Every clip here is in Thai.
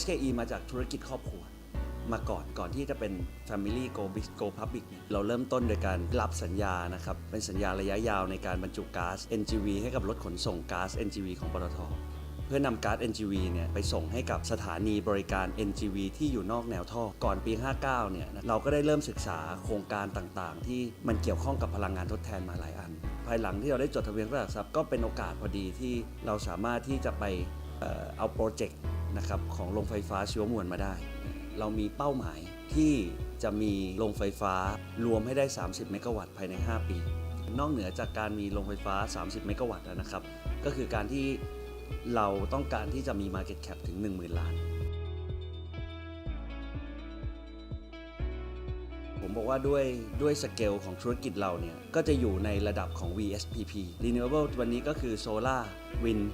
SKE มาจากธุรกิจครอบครัว มาก่อนก่อนที่จะเป็น Family Go Big Go Public เนี่ยเราเริ่มต้นโดยการรับสัญญานะครับเป็นสัญญาระยะยาวในการบรรจุก๊าซ NGV ให้กับรถขนส่งก๊าซ NGV ของปตทเพื่อนำก๊าซ NGV เนี่ยไปส่งให้กับสถานีบริการ NGV ที่อยู่นอกแนวท่อ ก่อนปี 59 เนี่ยเราก็ได้เริ่มศึกษาโครงการต่างๆ ที่มันเกี่ยวข้องกับพลังงานทดแทนมาหลายอัน ภายหลังที่เราได้จดทะเบียนตลาดหลักทรัพย์ก็เป็นโอกาสพอดีที่เราสามารถที่จะไป เอาโปรเจกต์นะครับของโรงไฟฟ้าชีวมวลมาได้ เรามีเป้าหมายที่จะมีโรงไฟฟ้ารวมให้ได้ 30 เมกะวัตต์ภายใน 5 ปี นอกเหนือจากการมีโรงไฟฟ้า 30 เมกะวัตต์แล้วนะครับ ก็คือการที่เราต้องการที่จะมี Market Cap ถึง 10,000 ล้าน ผมบอกว่าด้วยด้วยสเกลของธุรกิจเราเนี่ย ก็จะอยู่ในระดับของ VSPP Renewable วันนี้ก็คือ Solar Wind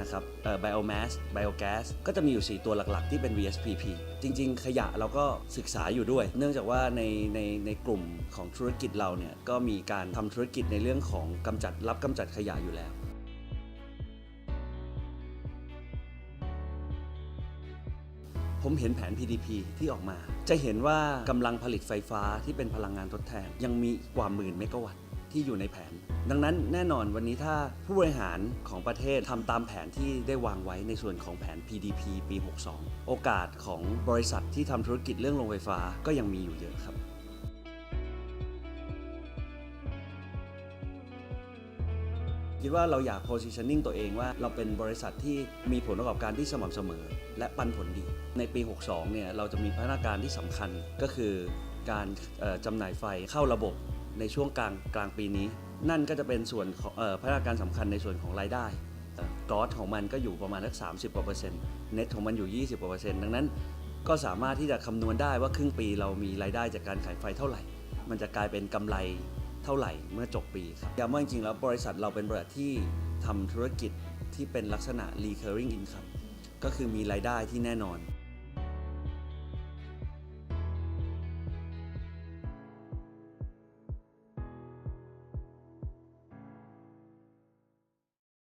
นะครับเอ่อ Biomass Biogas ก็จะมีอยู่ 4 ตัวหลักๆ ที่เป็น VSPP จริง ๆ ขยะเราก็ศึกษาอยู่ด้วย เนื่องจากว่าในในในกลุ่มของธุรกิจเราเนี่ยก็มีการทำธุรกิจในเรื่องของกำจัดรับกำจัดขยะอยู่แล้วผมเห็นแผน PDP ที่ออกมา จะเห็นว่ากำลังผลิตไฟฟ้าที่เป็นพลังงานทดแทน ยังมีกว่าหมื่นเมกะวัตต์ ที่อยู่ในแผน ดังนั้นแน่นอนวันนี้ถ้าผู้บริหารของประเทศทำตามแผนที่ได้วางไว้ในส่วนของแผน PDP ปี 62 โอกาสของบริษัทที่ทำธุรกิจเรื่องโรงไฟฟ้าก็ยังมีอยู่เยอะครับคิดว่าเราอยาก positioning ตัวเองว่าเราเป็นบริษัทที่มีผลประกอบการที่สม่ำเสมอ และปันผลดี ในปี 62 เนี่ยเราจะมีพัฒนาการที่สำคัญก็คือการจำหน่ายไฟเข้าระบบ ในช่วงกลางกลางปีนี้ นั่นก็จะเป็นส่วนของออพนาการสำคัญในส่วนของรายได้กอสของมันก็อยู่ประมาณสัก30กว่าเปอร์เซ็นต์เน็ตของมันอยู่ 20กว่าเปอร์เซ็นต์ดังนั้นก็สามารถที่จะคำนวณได้ว่าครึ่งปีเรามีรายได้จากการขายไฟเท่าไหร่ มันจะกลายเป็นกำไรเท่าไหร่เมื่อจบปีครับย้ำว่าจริงๆแล้วบริษัทเราเป็นบริษัทที่ทำธุรกิจที่เป็นลักษณะ recurring income ก็คือมีรายได้ที่แน่นอน